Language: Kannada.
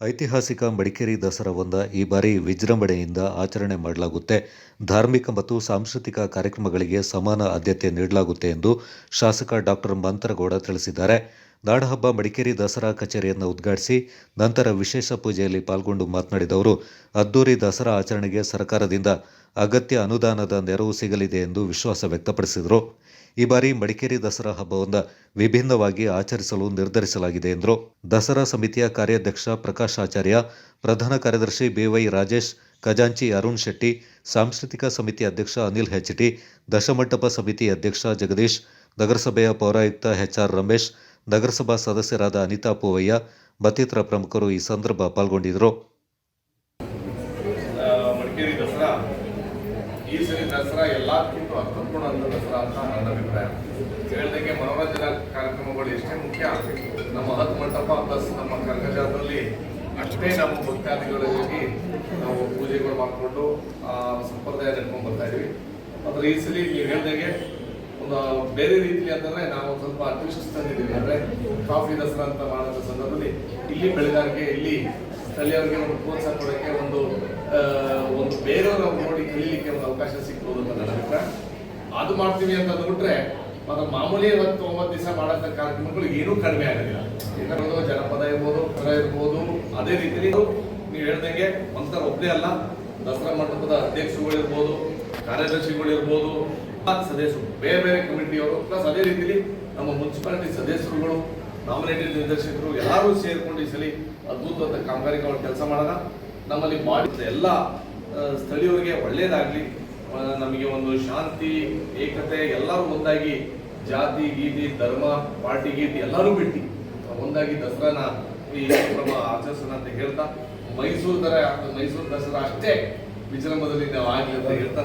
ಐತಿಹಾಸಿಕ ಮಡಿಕೇರಿ ದಸರಾವನ್ನ ಈ ಬಾರಿ ವಿಜೃಂಭಣೆಯಿಂದ ಆಚರಣೆ ಮಾಡಲಾಗುತ್ತೆ. ಧಾರ್ಮಿಕ ಮತ್ತು ಸಾಂಸ್ಕೃತಿಕ ಕಾರ್ಯಕ್ರಮಗಳಿಗೆ ಸಮಾನ ಆದ್ಯತೆ ನೀಡಲಾಗುತ್ತೆ ಎಂದು ಶಾಸಕ ಡಾಕ್ಟರ್ ಮಂತರಗೌಡ ತಿಳಿಸಿದ್ದಾರೆ. ನಾಡಹಬ್ಬ ಮಡಿಕೇರಿ ದಸರಾ ಕಚೇರಿಯನ್ನು ಉದ್ಘಾಟಿಸಿ ನಂತರ ವಿಶೇಷ ಪೂಜೆಯಲ್ಲಿ ಪಾಲ್ಗೊಂಡು ಮಾತನಾಡಿದ ಅವರು ಅದ್ದೂರಿ ದಸರಾ ಆಚರಣೆಗೆ ಸರ್ಕಾರದಿಂದ ಅಗತ್ಯ ಅನುದಾನದ ನೆರವು ಸಿಗಲಿದೆ ಎಂದು ವಿಶ್ವಾಸ ವ್ಯಕ್ತಪಡಿಸಿದರು. ಈ ಬಾರಿ ಮಡಿಕೇರಿ ದಸರಾ ಹಬ್ಬವನ್ನು ವಿಭಿನ್ನವಾಗಿ ಆಚರಿಸಲು ನಿರ್ಧರಿಸಲಾಗಿದೆ ಎಂದರು. ದಸರಾ ಸಮಿತಿಯ ಕಾರ್ಯಾಧ್ಯಕ್ಷ ಪ್ರಕಾಶ್ ಆಚಾರ್ಯ, ಪ್ರಧಾನ ಕಾರ್ಯದರ್ಶಿ ಬಿವೈ ರಾಜೇಶ್, ಖಜಾಂಚಿ ಅರುಣ್ ಶೆಟ್ಟಿ, ಸಾಂಸ್ಕೃತಿಕ ಸಮಿತಿ ಅಧ್ಯಕ್ಷ ಅನಿಲ್ ಹೆಚ್ಟಿ ದಶಮಂಟಪ ಸಮಿತಿ ಅಧ್ಯಕ್ಷ ಜಗದೀಶ್, ನಗರಸಭೆಯ ಪೌರಾಯುಕ್ತ ಎಚ್ಆರ್ ರಮೇಶ್, ನಗರಸಭಾ ಸದಸ್ಯರಾದ ಅನಿತಾ ಪೂವಯ್ಯ, ಮತ್ತಿತರ ಪ್ರಮುಖರು ಈ ಸಂದರ್ಭ ಪಾಲ್ಗೊಂಡಿದ್ದರು. ಈ ಸರಿ ದಸರಾ ಎಲ್ಲಕ್ಕಿಂತ ಅರ್ಥಪೂರ್ಣ ದಸರಾ ಅಂತ ನನ್ನ ಅಭಿಪ್ರಾಯ. ಹೇಳ್ದಂಗೆ ಮನೋರಂಜನಾ ಕಾರ್ಯಕ್ರಮಗಳು ಎಷ್ಟೇ ಮುಖ್ಯ, ನಮ್ಮ ಹತ್ತು ಮಂಟಪ ಪ್ಲಸ್ ನಮ್ಮ ಕರ್ಕಜಾದಲ್ಲಿ ಅಷ್ಟೇ ನಮ್ಮ ಭಕ್ತಾದಿಗಳಿಗೆ ನಾವು ಪೂಜೆಗಳು ಮಾಡಿಕೊಂಡು ಸಂಪ್ರದಾಯ ನಡ್ಕೊಂಡು ಬರ್ತಾ ಇದೀವಿ. ಆದ್ರೆ ಈ ಸಲ ನೀವು ಹೇಳ್ದಂಗೆ ಒಂದು ಬೇರೆ ರೀತಿಲಿ ಅಂತಂದ್ರೆ ನಾವು ಸ್ವಲ್ಪ ಅಟ್ವಿಸ್ಟ್ ತಂದಿದ್ದೀವಿ. ಅಂದ್ರೆ ಕಾಫಿ ದಸರಾ ಅಂತ ಮಾಡೋ ಸಂದರ್ಭದಲ್ಲಿ ಇಲ್ಲಿ ಬೆಳೆಗಾರಿಕೆ ಇಲ್ಲಿ ಸ್ಥಳೀಯವರಿಗೆ ಒಂದು ಪ್ರೋತ್ಸಾಹ ಕೊಡೋಕ್ಕೆ ಒಂದು ಒಂದು ಒಂದು ಅವಕಾಶ ಸಿಗ್ಬೋದು ನನ್ನ ಅದು ಮಾಡ್ತೀವಿ ಅಂತ ಅಂದ್ಬಿಟ್ರೆ ಅದು ಮಾಮೂಲಿ ಇವತ್ತು ಒಂಬತ್ತು ದಿವಸ ಮಾಡೋಂಥ ಕಾರ್ಯಕ್ರಮಗಳು ಏನೂ ಕಡಿಮೆ ಆಗೋದಿಲ್ಲ. ಏನಾದ್ರು ಜನಪದ ಇರ್ಬೋದು ಪದ ಇರ್ಬೋದು ಅದೇ ರೀತಿ ನೀವು ಹೇಳ್ದಂಗೆ ಒಂಥರ ಒಬ್ಬರೇ ಅಲ್ಲ. ದಸರಾ ಮಂಟಪದ ಅಧ್ಯಕ್ಷರುಗಳಿರ್ಬೋದು ಕಾರ್ಯದರ್ಶಿಗಳು ಇರ್ಬೋದು ಸದಸ್ಯರು ಬೇರೆ ಬೇರೆ ಕಮಿಟಿಯವರು ಪ್ಲಸ್ ಅದೇ ರೀತಿಲಿ ನಮ್ಮ ಮುನ್ಸಿಪಾಲಿಟಿ ಸದಸ್ಯರುಗಳು ನಾಮಿನೇಟೆಡ್ ನಿರ್ದೇಶಕರು ಎಲ್ಲರೂ ಸೇರಿಕೊಂಡು ಈ ಸಲ ಅದ್ಭುತವಾದ ಕಾಮಗಾರಿಗಳು ಕೆಲಸ ಮಾಡೋಣ. ನಮ್ಮಲ್ಲಿ ಮಾಡಿದ ಎಲ್ಲ ಸ್ಥಳೀಯರಿಗೆ ಒಳ್ಳೇದಾಗ್ಲಿ. ಆ, ನಮಗೆ ಒಂದು ಶಾಂತಿ, ಏಕತೆ, ಎಲ್ಲರೂ ಒಂದಾಗಿ ಜಾತಿ, ಗೀತಿ, ಧರ್ಮ, ಪಾರ್ಟಿ, ಗೀತಿ ಎಲ್ಲರೂ ಬಿಟ್ಟು ಒಂದಾಗಿ ದಸರಾನ ಈ ಕಾರ್ಯಕ್ರಮ ಆಚರಿಸೋಣ ಅಂತ ಹೇಳ್ತಾ ಮೈಸೂರು ದರ ಮೈಸೂರು ದಸರಾ ಅಷ್ಟೇ ವಿಜೃಂಭದಲ್ಲಿ ನಾವು ಆಗಲಿ ಅಂತ ಹೇಳ್ತಾ